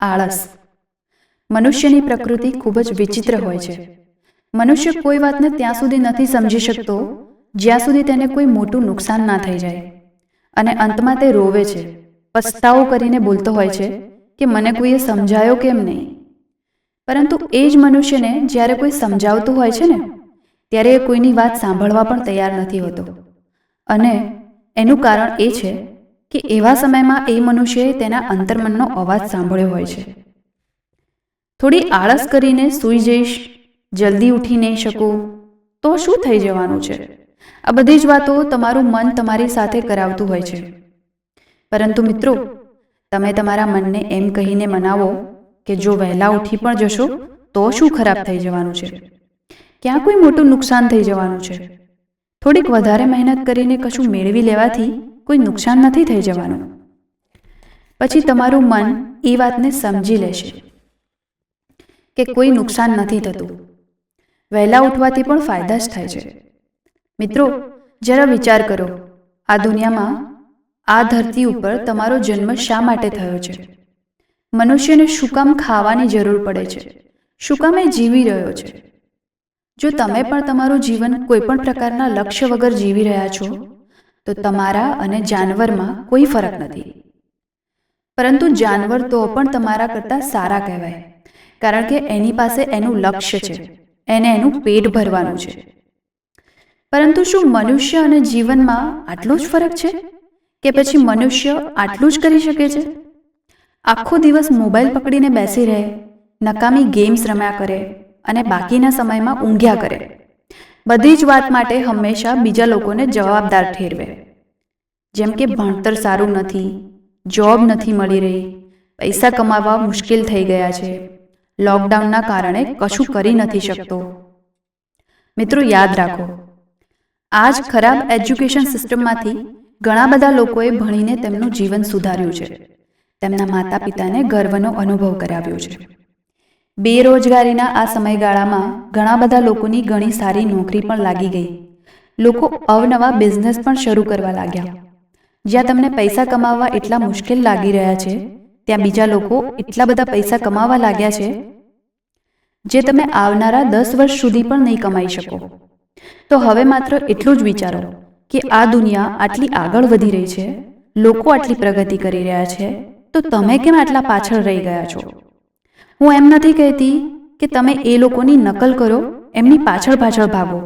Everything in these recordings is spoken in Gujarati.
આળસ. મનુષ્યની પ્રકૃતિ ખૂબ જ વિચિત્ર હોય છે. મનુષ્ય કોઈ વાતને ત્યાં સુધી નથી સમજી શકતો, જ્યાં સુધી તેને કોઈ મોટું નુકસાન ના થઈ જાય. અને અંતમાં તે રોવે છે. પસ્તાવો કરીને બોલતો હોય છે કે મને કોઈએ સમજાયો કેમ નહીં? પરંતુ એ જ મનુષ્યને જ્યારે કોઈ સમજાવતું હોય છે ને, ત્યારે એ કોઈની વાત સાંભળવા પણ તૈયાર નથી હોતો. અને એનું કારણ એ છે કે એવા સમયમાં એ મનુષ્યએ તેના અંતર્મનનો અવાજ સાંભળ્યો હોય છે. થોડી આળસ કરીને સૂઈ જઈશ, જલ્દી ઉઠી નહીં શકું, તો શું થઈ જવાનું છે? આ બધી જ વાતો તમારું મન તમારી સાથે કરાવતું હોય છે. પરંતુ મિત્રો, તમે તમારા મનને એમ કહીને મનાવો કે જો વહેલા ઉઠી પણ જશો, તો શું ખરાબ થઈ જવાનું છે? ક્યાં કોઈ મોટું નુકસાન થઈ જવાનું છે? થોડીક વધારે મહેનત કરીને કશું મેળવી લેવાથી કોઈ નુકસાન નથી થઈ જવાનું. પછી તમારું મન એ વાતને સમજી લેશે કે કોઈ નુકસાન નથી થતું. વહેલા ઉઠવાથી પણ ફાયદા જ થાય છે. મિત્રો જરા વિચાર કરો. આ દુનિયામાં આ ધરતી ઉપર તમારો જન્મ શા માટે થયો છે? મનુષ્યને શું કામ ખાવાની જરૂર પડે છે? શું કામ એ જીવી રહ્યો છે? જો તમે પણ તમારું જીવન કોઈ પણ પ્રકારના લક્ષ્ય વગર જીવી રહ્યા છો તો તમારા અને જાનવરમાં કોઈ ફરક નથી. પરંતુ જાનવર તો પણ તમારા કરતાં સારા કહેવાય, કારણ કે એની પાસે એનું લક્ષ્ય છે, એને એનું પેટ ભરવાનું છે. પરંતુ શું મનુષ્ય અને જીવનમાં આટલો જ ફરક છે? કે પછી મનુષ્ય આટલું જ કરી શકે છે? આખો દિવસ મોબાઈલ પકડીને બેસી રહે, નકામી ગેમ્સ રમ્યા કરે અને બાકીના સમયમાં ઊંઘ્યા કરે. બધી જ વાત માટે હંમેશા બીજા લોકોને જવાબદાર ઠેરવે. જેમ કે ભણતર સારું નથી જોબ નથી મળી રહી, પૈસા કમાવા મુશ્કેલ થઈ ગયા છે લોકડાઉનના કારણે કશું કરી નથી શકતો. મિત્રો, યાદ રાખો આ જ ખરાબ એજ્યુકેશન સિસ્ટમમાંથી ઘણા બધા લોકોએ ભણીને તેમનું જીવન સુધાર્યું છે. તેમના માતા પિતાને ગર્વનો અનુભવ કરાવ્યો છે. બેરોજગારીના આ સમયગાળામાં ઘણા બધા લોકોની ઘણી સારી નોકરી પણ લાગી ગઈ. લોકો અવનવા બિઝનેસ પણ શરૂ કરવા લાગ્યા. જ્યાં તમને પૈસા કમાવવા એટલા મુશ્કેલ લાગી રહ્યા છે, ત્યાં બીજા લોકો એટલા બધા પૈસા કમાવા લાગ્યા છે, જે તમે આવનારા દસ વર્ષ સુધી પણ નહીં કમાઈ શકો. તો હવે માત્ર એટલું જ વિચારો કે આ દુનિયા આટલી આગળ વધી રહી છે, લોકો આટલી પ્રગતિ કરી રહ્યા છે, તો તમે કેમ આટલા પાછળ રહી ગયા છો? હું એમ નથી કહેતી કે તમે એ લોકોની નકલ કરો, એમની પાછળ પાછળ ભાગો.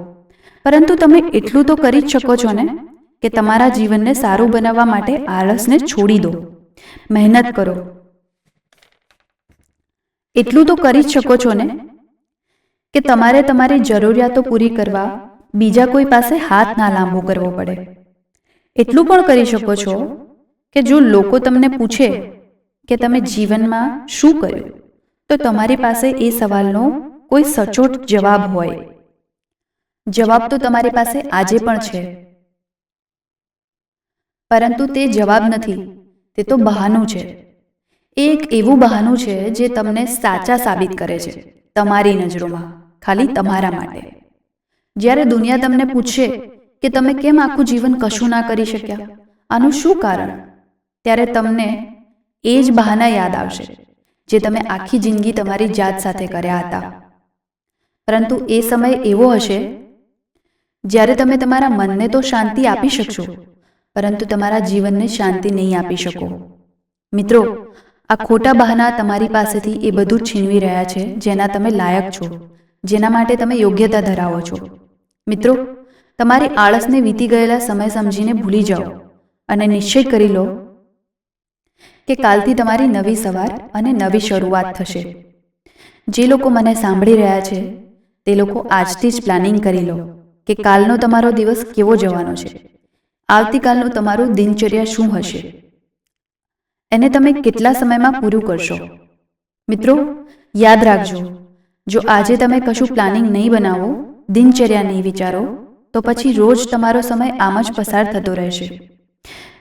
પરંતુ તમે એટલું તો કરી જ શકો છો ને કે તમારા જીવનને સારું બનાવવા માટે આળસને છોડી દો. મહેનત કરો. એટલું તો કરી જ શકો છો ને કે તમારે તમારી જરૂરિયાતો પૂરી કરવા બીજા કોઈ પાસે હાથ ના લાંબો કરવો પડે. એટલું પણ કરી શકો છો કે જો લોકો તમને પૂછે કે તમે જીવનમાં શું કર્યું તો તમારી પાસે એ સવાલનો કોઈ સચોટ જવાબ હોય. જવાબ તો તમારી પાસે આજે પણ છે. પરંતુ તે જવાબ નથી. તે તો બહાનું છે. એ એક એવું બહાનું છે જે તમને સાચા સાબિત કરે છે તમારી નજરોમાં ખાલી તમારા માટે. જ્યારે દુનિયા તમને પૂછશે કે તમે કેમ આખું જીવન કશું ના કરી શક્યા? આનું શું કારણ? ત્યારે તમને એ જ બહાના યાદ આવશે. જે તમે આખી જિંદગી તમારી જાત સાથે કર્યા હતા. પરંતુ એ સમય એવો હશે, જ્યારે તમે તમારા મનને તો શાંતિ આપી શકશો, પરંતુ તમારા જીવનને શાંતિ નહીં આપી શકો. મિત્રો, આ ખોટા બહાના તમારી પાસેથી એ બધું છીનવી રહ્યા છે, જેના તમે લાયક છો, જેના માટે તમે યોગ્યતા ધરાવો છો. મિત્રો, તમારી આળસને વીતી ગયેલા સમય સમજીને ભૂલી જાઓ અને નિશ્ચય કરી લો કે કાલથી તમારી નવી સવાર અને નવી શરૂઆત થશે. જે લોકો મને સાંભળી રહ્યા છે તે લોકો આજથી જ પ્લાનિંગ કરી લો કે કાલનો તમારો દિવસ કેવો જવાનો છે. આવતીકાલનું તમારું દિનચર્યા શું હશે? એને તમે કેટલા સમયમાં પૂરું કરશો? મિત્રો યાદ રાખજો જો આજે તમે કશું પ્લાનિંગ નહીં બનાવો દિનચર્યા નહીં વિચારો તો પછી રોજ તમારો સમય આમ જ પસાર થતો રહેશે.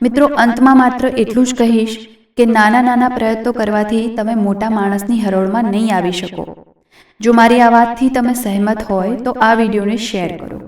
મિત્રો અંતમાં માત્ર એટલું જ કહીશ કે નાના નાના પ્રયત્નો કરવાથી તમે મોટા માણસની હરોળમાં નહીં આવી શકો. જો મારી આ વાતથી તમે સહેમત હોય તો આ વિડીયોને શેર કરો.